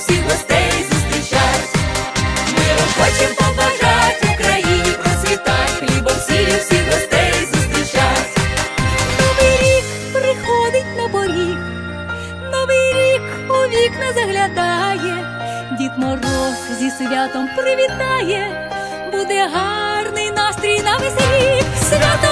всіх гостей зустрічать. Ми хочем побажати Україні процвітать, хлібом сілі всіх гостей зустрічать. Новий рік приходить на поріг, новий рік у вікна заглядає, Дід Мороз зі святом привітає, буде гарний настрій на весь рік, свято.